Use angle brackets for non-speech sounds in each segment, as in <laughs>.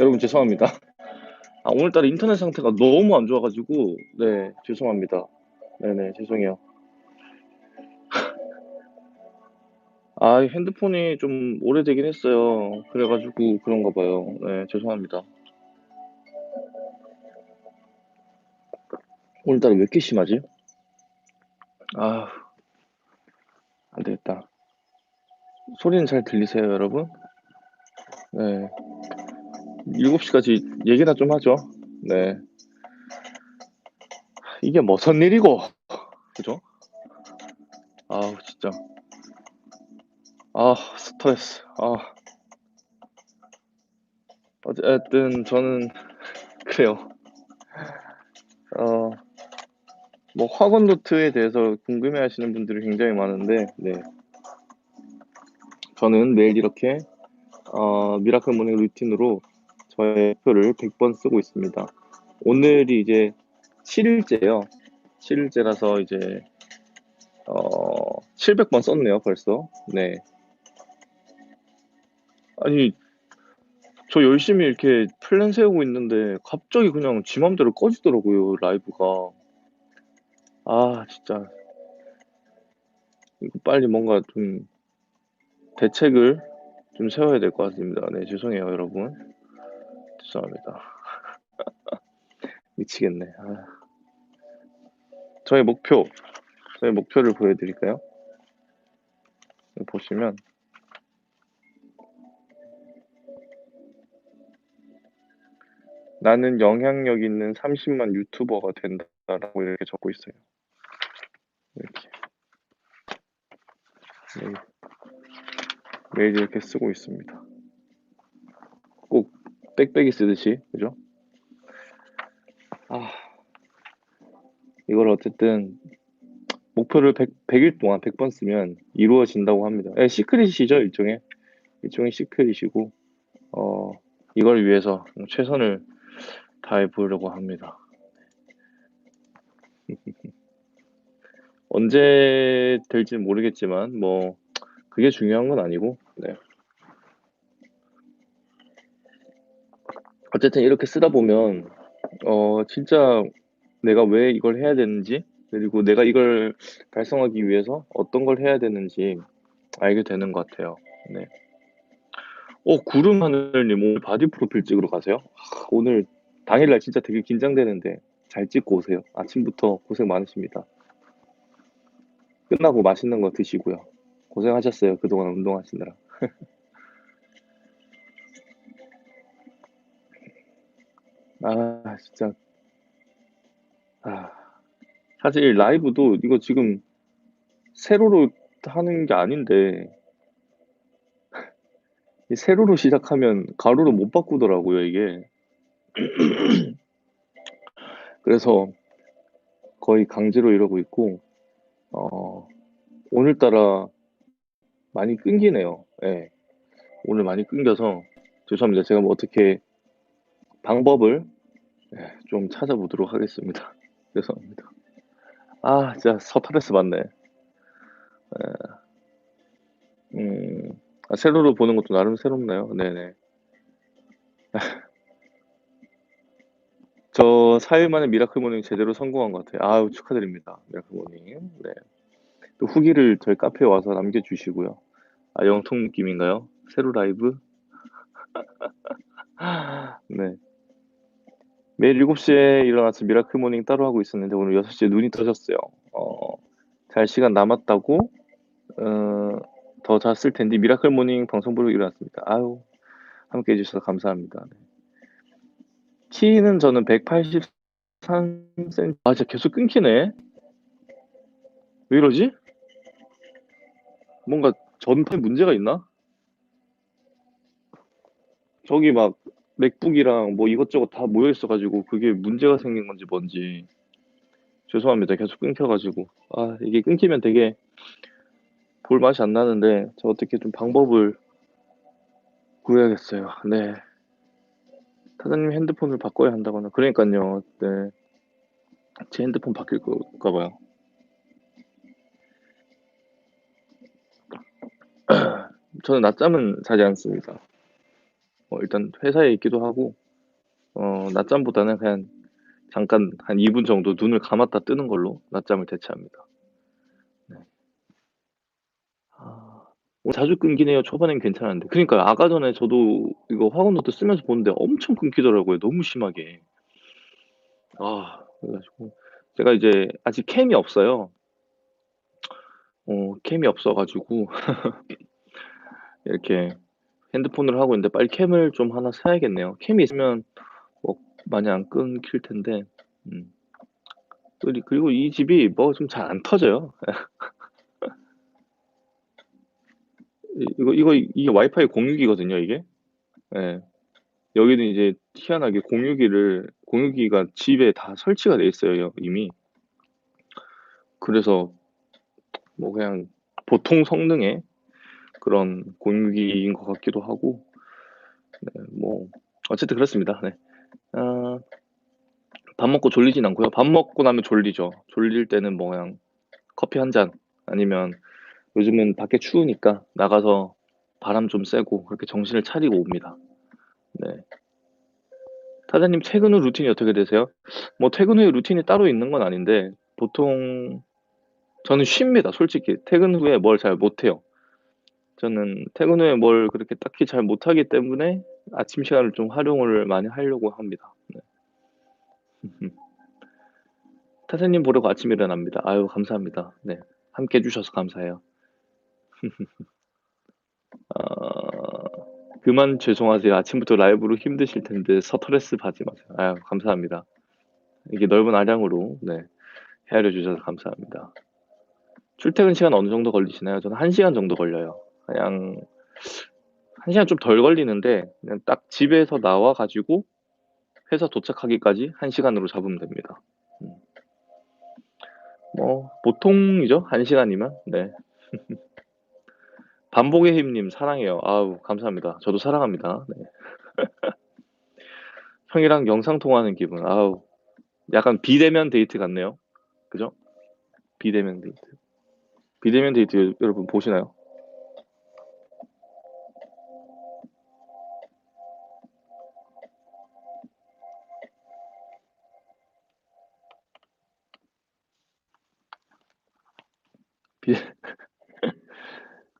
여러분 죄송합니다. 아, 오늘따라 인터넷 상태가 너무 안 좋아가지고, 네, 죄송합니다. 네네, 죄송해요. 아, 핸드폰이 좀 오래되긴 했어요. 그래가지고 그런가 봐요. 네, 죄송합니다. 오늘따라 왜 이렇게 심하지? 아, 안 되겠다. 소리는 잘 들리세요, 여러분? 네. 7시까지 얘기나 좀 하죠. 네. 이게 무슨 일이고, 그죠? 아우, 진짜. 아, 스트레스. 아. 어쨌든, 저는, <laughs> 그래요. 어, 뭐, 학원 노트에 대해서 궁금해 하시는 분들이 굉장히 많은데, 네. 저는 매일 이렇게, 어, 미라클 모닝 루틴으로 저의 표를 100번 쓰고 있습니다. 오늘이 이제 7일째요. 7일째라서 이제, 어, 700번 썼네요, 벌써. 네. 아니, 저 열심히 이렇게 플랜 세우고 있는데, 갑자기 그냥 지 맘대로 꺼지더라고요, 라이브가. 아, 진짜. 이거 빨리 뭔가 좀, 대책을 좀 세워야 될 것 같습니다. 네, 죄송해요, 여러분. 죄송합니다. <laughs> 미치겠네. 아. 저의 목표, 저의 목표를 보여드릴까요? 보시면, 나는 영향력 있는 30만 유튜버가 된다라고 이렇게 적고 있어요. 이렇게. 매일, 매일 이렇게 쓰고 있습니다. 꼭 빽빽이 쓰듯이, 그죠? 아, 이걸 어쨌든 목표를 100, 100 일 동안 100번 쓰면 이루어진다고 합니다. 예, 시크릿이죠, 일종의. 일종의 시크릿이고, 어, 이걸 위해서 최선을 다해 보려고 합니다. <laughs> 언제 될지 모르겠지만, 뭐, 그게 중요한 건 아니고, 네. 어쨌든 이렇게 쓰다 보면, 어, 진짜 내가 왜 이걸 해야 되는지, 그리고 내가 이걸 달성하기 위해서 어떤 걸 해야 되는지 알게 되는 것 같아요. 네. 어, 구름 하늘님 오늘 바디 프로필 찍으러 가세요? 하, 오늘 당일날 진짜 되게 긴장되는데 잘 찍고 오세요. 아침부터 고생 많으십니다. 끝나고 맛있는 거 드시고요. 고생하셨어요. 그동안 운동하시느라. <laughs> 아, 진짜. 아, 사실 라이브도 이거 지금 세로로 하는 게 아닌데, <laughs> 이 세로로 시작하면 가로로 못 바꾸더라고요, 이게. <clears throat> 그래서 거의 강제로 이러고 있고, 어, 오늘따라 많이 끊기네요. 예. 오늘 많이 끊겨서 죄송합니다. 제가 뭐 어떻게 방법을 예, 좀 찾아보도록 하겠습니다. <laughs> 죄송합니다. 아, 진짜 서타레스 맞네. 예, 음, 아, 세로로 보는 것도 나름 새롭네요. 네네. <laughs> 저 4일 만에 미라클 모닝 제대로 성공한 것 같아요. 아유, 축하드립니다. 미라클 모닝. 네. 또 후기를 저희 카페에 와서 남겨주시고요. 아, 영통 느낌인가요? 세로 라이브? <laughs> 네. 매일 7시에 일어나서 미라클 모닝 따로 하고 있었는데 오늘 6시에 눈이 떠졌어요. 어, 잘 시간 남았다고 어, 더 잤을 텐데 미라클 모닝 방송 보러 일어났습니다. 아유, 함께 해주셔서 감사합니다. 네. 키는 저는 183cm. 아, 진짜 계속 끊기네. 왜 이러지? 뭔가 전파에 문제가 있나? 저기 막 맥북이랑 뭐 이것저것 다 모여 있어가지고 그게 문제가 생긴 건지 뭔지 죄송합니다. 계속 끊겨가지고 아 이게 끊기면 되게 볼 맛이 안 나는데 저 어떻게 좀 방법을 구해야겠어요. 네. 사장님 핸드폰을 바꿔야 한다거나 그러니까요. 네. 제 핸드폰 바뀔 거가 봐요. <clears throat> 저는 낮잠은 자지 않습니다. 어 일단 회사에 있기도 하고 어 낮잠보다는 그냥 잠깐 한 2분 정도 눈을 감았다 뜨는 걸로 낮잠을 대체합니다. 네. 아뭐 자주 끊긴 해요. 초반엔 괜찮았는데. 그니까요. 아까 전에 저도 이거 학원 노트 쓰면서 보는데 엄청 끊기더라고요, 너무 심하게. 아 그래 가지고 제가 이제 아직 캠이 없어요. 어 캠이 없어 가지고 <laughs> 이렇게 핸드폰으로 하고 있는데 빨리 캠을 좀 하나 사야겠네요. 캠이 있으면 뭐 많이 안 끊길 텐데. 음. 그리 그리고 이 집이 뭐가 좀잘 안 터져요. <laughs> 이 이거 이거 이게 와이파이 공유기거든요, 이게. 예. 여기는 이제 희한하게 공유기를 공유기가 집에 다 설치가 돼 있어요, 이미. 그래서 뭐 그냥 보통 성능의 그런 공유기인 것 같기도 하고 네 뭐 어쨌든 그렇습니다. 네. 아 밥 먹고 졸리진 않고요. 밥 먹고 나면 졸리죠. 졸릴 때는 뭐 그냥 커피 한 잔 아니면 요즘은 밖에 추우니까 나가서 바람 좀 쐬고 그렇게 정신을 차리고 옵니다. 네. 타자님 퇴근 후 루틴이 어떻게 되세요? 뭐 퇴근 후에 루틴이 따로 있는 건 아닌데 보통 저는 쉽니다, 솔직히. 퇴근 후에 뭘 잘 못해요. 저는 퇴근 후에 뭘 그렇게 딱히 잘 못하기 때문에 아침 시간을 좀 활용을 많이 하려고 합니다. 네. <laughs> 타사님 보려고 아침에 일어납니다. 아유 감사합니다. 네. 함께 해 주셔서 감사해요. 아 <laughs> 그만 죄송하세요. 아침부터 라이브로 힘드실 텐데 스트레스 받지 마세요. 아유 감사합니다. 이게 넓은 아량으로 네 헤아려 주셔서 감사합니다. 출퇴근 시간 어느 정도 걸리시나요? 저는 1 시간 정도 걸려요. 그냥 1 시간 좀 덜 걸리는데 그냥 딱 집에서 나와 가지고 회사 도착하기까지 1 시간으로 잡으면 됩니다. 음. 뭐 보통이죠. 1 시간이면. 네. <laughs> 반복의 힘님 사랑해요. 아우 감사합니다. 저도 사랑합니다. 네. <laughs> 형이랑 영상 통화하는 기분. 아우 약간 비대면 데이트 같네요. 그죠? 비대면 데이트. 비대면 데이트 여러분 보시나요?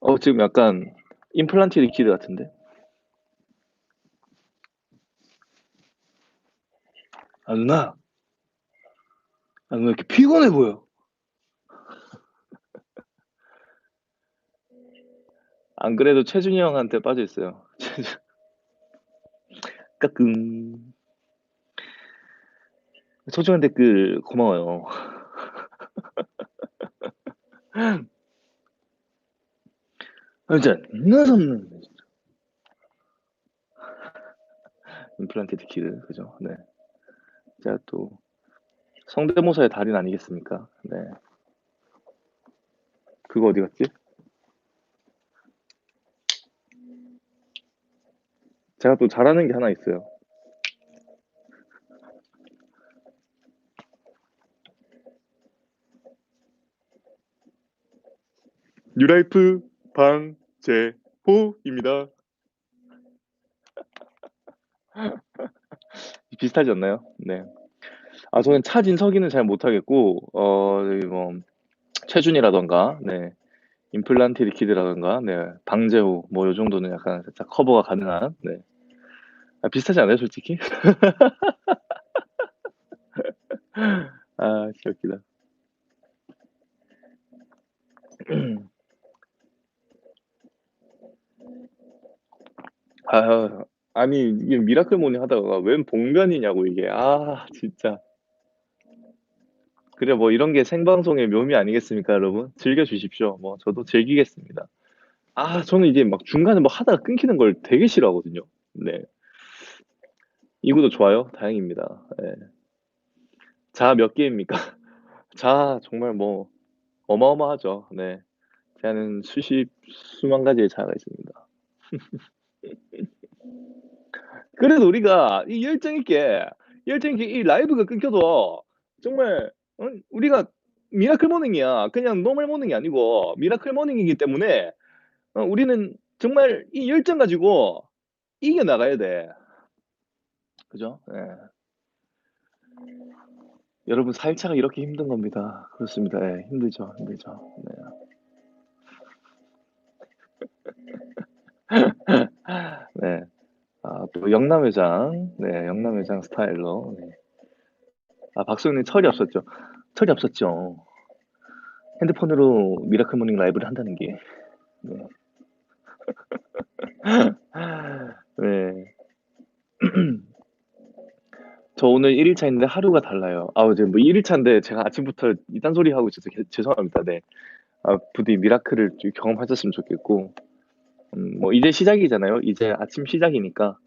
비어 지금 약간 임플란트 리퀴드 같은데? 아 누나. 아 누나 왜 이렇게 피곤해 보여? 안 그래도 최준이 형한테 빠져 있어요. 까꿍. 소중한 댓글 고마워요. 아 진짜 존나 섭는데 진짜. 임플란트 리퀴드 그죠? 네. 제가 또 성대모사의 달인 아니겠습니까? 네. 그거 어디 갔지? 제가 또 잘하는 게 하나 있어요. 뉴라이프 방제호입니다. <laughs> 비슷하지 않나요? 네. 아 저는 차진석이는 잘 못하겠고 어 저기 뭐 최준이라든가 네 임플란트 리퀴드라든가 네 방제호 뭐 요 정도는 약간 살짝 커버가 가능한 네. 아 비슷하지 않아요 솔직히? <laughs> 아 웃기다. <clears throat> 아 아니 이게 미라클 모닝 하다가 웬 복면이냐고 이게. 아 진짜. 그래 뭐 이런 게 생방송의 묘미 아니겠습니까 여러분? 즐겨 주십시오. 뭐 저도 즐기겠습니다. 아 저는 이게 막 중간에 뭐 하다가 끊기는 걸 되게 싫어하거든요. 네. 이 구도 좋아요? 다행입니다. 예. 자 몇 개입니까? <laughs> 자 정말 뭐 어마어마하죠. 네. 제한은 수십 수만 가지의 자아가 있습니다. <laughs> 그래도 우리가 이 열정 있게 열정 있게 이 라이브가 끊겨도 정말 어 우리가 미라클 모닝이야. 그냥 노멀 모닝이 아니고 미라클 모닝이기 때문에 어 우리는 정말 이 열정 가지고 이겨 나가야 돼. 그죠? 예. 여러분 4일차가 이렇게 힘든 겁니다. 그렇습니다. 예, 힘들죠. 힘들죠. 네. 네. 아, 또 영남회장. 네, 영남회장 스타일로. 네. 아, 박수영님 철이 없었죠. 철이 없었죠. 핸드폰으로 미라클 모닝 라이브를 한다는 게. 네. <laughs> 네. <clears throat> 저 오늘 1일차인데 하루가 달라요. 아, 이제 뭐 1일차인데 제가 아침부터 이딴 소리 하고 있어서 개- 죄송합니다. 네. 아, 부디 미라클을 좀 경험하셨으면 좋겠고, 음, 뭐 이제 시작이잖아요. 이제 아침 시작이니까,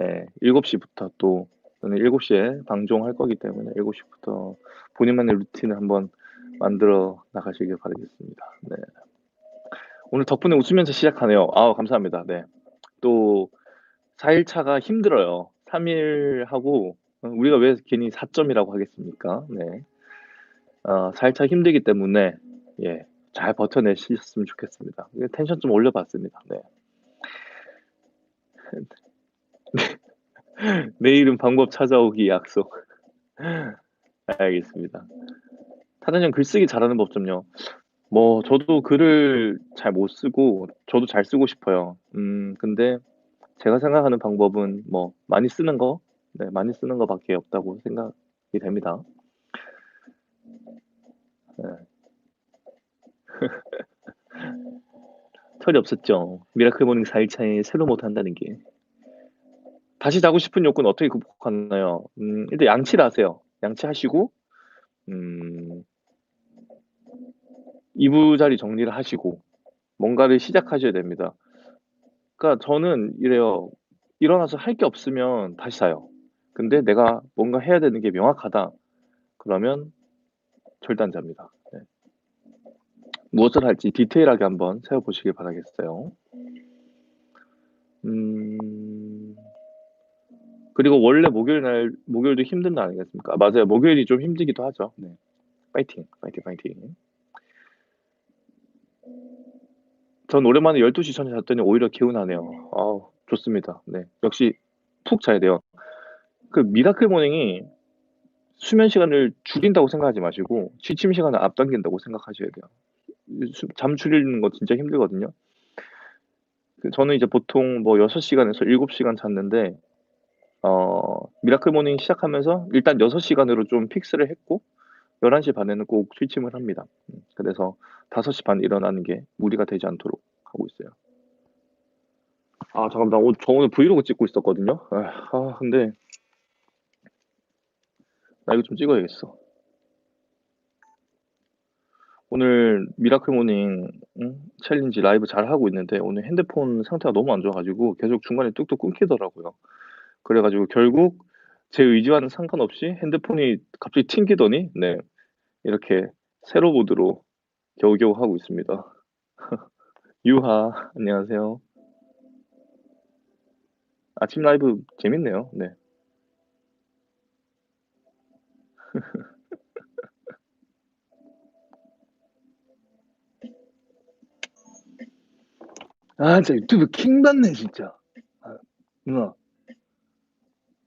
예, 7시부터 또, 저는 7시에 방종할 거기 때문에 7시부터 본인만의 루틴을 한번 만들어 나가시길 바라겠습니다. 네. 오늘 덕분에 웃으면서 시작하네요. 아, 감사합니다. 네. 또 4일차가 힘들어요. 3일 하고 어, 우리가 왜 괜히 4점이라고 하겠습니까? 네. 어, 4일차 힘들기 때문에 예, 잘 버텨내셨으면 좋겠습니다. 텐션 좀 올려봤습니다. 네. <laughs> 내일은 방법 찾아오기 약속. 알겠습니다. 타자님 글쓰기 잘하는 법 좀요. 뭐 저도 글을 잘 못 쓰고 저도 잘 쓰고 싶어요. 음, 근데 제가 생각하는 방법은 뭐 많이 쓰는 거, 네, 많이 쓰는 거밖에 없다고 생각이 됩니다. 네. <laughs> 철이 없었죠. 미라클 모닝 4일차에 새로 못 한다는 게. 다시 자고 싶은 욕구는 어떻게 극복하나요? 음, 일단 양치를 하세요. 양치하시고, 음, 이부자리 정리를 하시고, 뭔가를 시작하셔야 됩니다. 그러니까 저는 이래요. 일어나서 할 게 없으면 다시 자요. 근데 내가 뭔가 해야 되는 게 명확하다. 그러면 안 잡니다. 네. 무엇을 할지 디테일하게 한번 세워보시길 바라겠어요. 음, 그리고 원래 목요일 날, 목요일도 힘든 날 아니겠습니까? 맞아요. 목요일이 좀 힘들기도 하죠. 네. 파이팅, 파이팅, 파이팅. 전 오랜만에 12시 전에 잤더니 오히려 개운하네요. 아우, 좋습니다. 네. 역시 푹 자야 돼요. 그 미라클 모닝이 수면 시간을 줄인다고 생각하지 마시고 취침 시간을 앞당긴다고 생각하셔야 돼요. 수- 잠 줄이는 거 진짜 힘들거든요. 그 저는 이제 보통 뭐 6시간에서 7시간 잤는데 어, 미라클 모닝 시작하면서 일단 6시간으로 좀 픽스를 했고 11시 반에는 꼭 취침을 합니다. 음, 그래서 5시 반에 일어나는 게 무리가 되지 않도록 하고 있어요. 아, 잠깐만. 나 오늘, 저 오늘 브이로그 찍고 있었거든요. 아, 아, 근데 나 이거 좀 찍어야겠어. 오늘 미라클 모닝 응? 챌린지 라이브 잘 하고 있는데 오늘 핸드폰 상태가 너무 안 좋아가지고 계속 중간에 뚝뚝 끊기더라고요. 그래가지고 결국 제 의지와는 상관없이 핸드폰이 갑자기 튕기더니 네 이렇게 세로 모드로 겨우겨우 하고 있습니다. <laughs> 유하 안녕하세요. 아침 라이브 재밌네요. 네. <laughs> 아, 진짜 유튜브 킹 받네, 진짜. 아, 누나.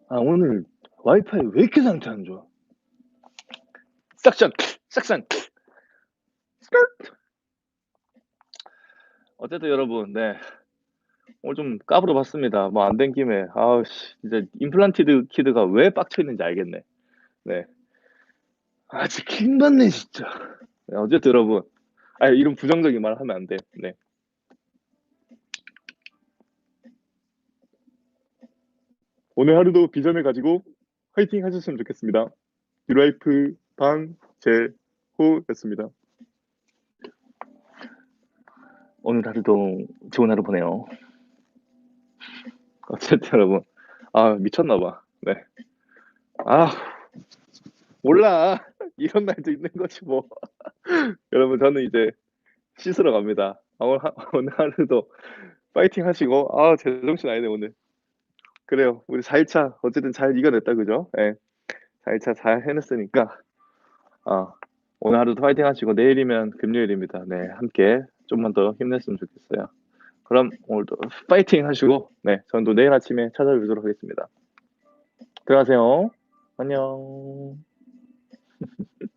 아, 오늘 와이파이 왜 이렇게 상태 안 좋아? 싹싹 싹싹. 어쨌든 여러분 네. 오늘 좀 까불어 봤습니다. 뭐 안 된 김에. 아우씨. 진짜 임플란티드 키드가 왜 빡쳐 있는지 알겠네. 네. 아, 진짜 킹 받네, 진짜. 네, 어쨌든 여러분. 아 이런 부정적인 말 하면 안 돼. 네 오늘 하루도 비전을 가지고 화이팅 하셨으면 좋겠습니다. 유라이프 방재호였습니다. 오늘 하루도 좋은 하루 보내요. 어쨌든 여러분 아 미쳤나봐. 네 아 몰라. 이런 날도 있는 거지 뭐. <laughs> 여러분 저는 이제 씻으러 갑니다. 아, 오늘, 하, 오늘 하루도 파이팅 하시고. 아 제정신 아니네 오늘 그래요 우리 4일차 어쨌든 잘 이겨냈다 그죠 예 4일차 잘 해냈으니까 아 오늘 하루도 파이팅 하시고 내일이면 금요일입니다 네 함께 좀만 더 힘냈으면 좋겠어요 그럼 오늘도 파이팅 하시고 네, 저는 또 내일 아침에 찾아뵙도록 하겠습니다. 들어가세요. 안녕. <laughs>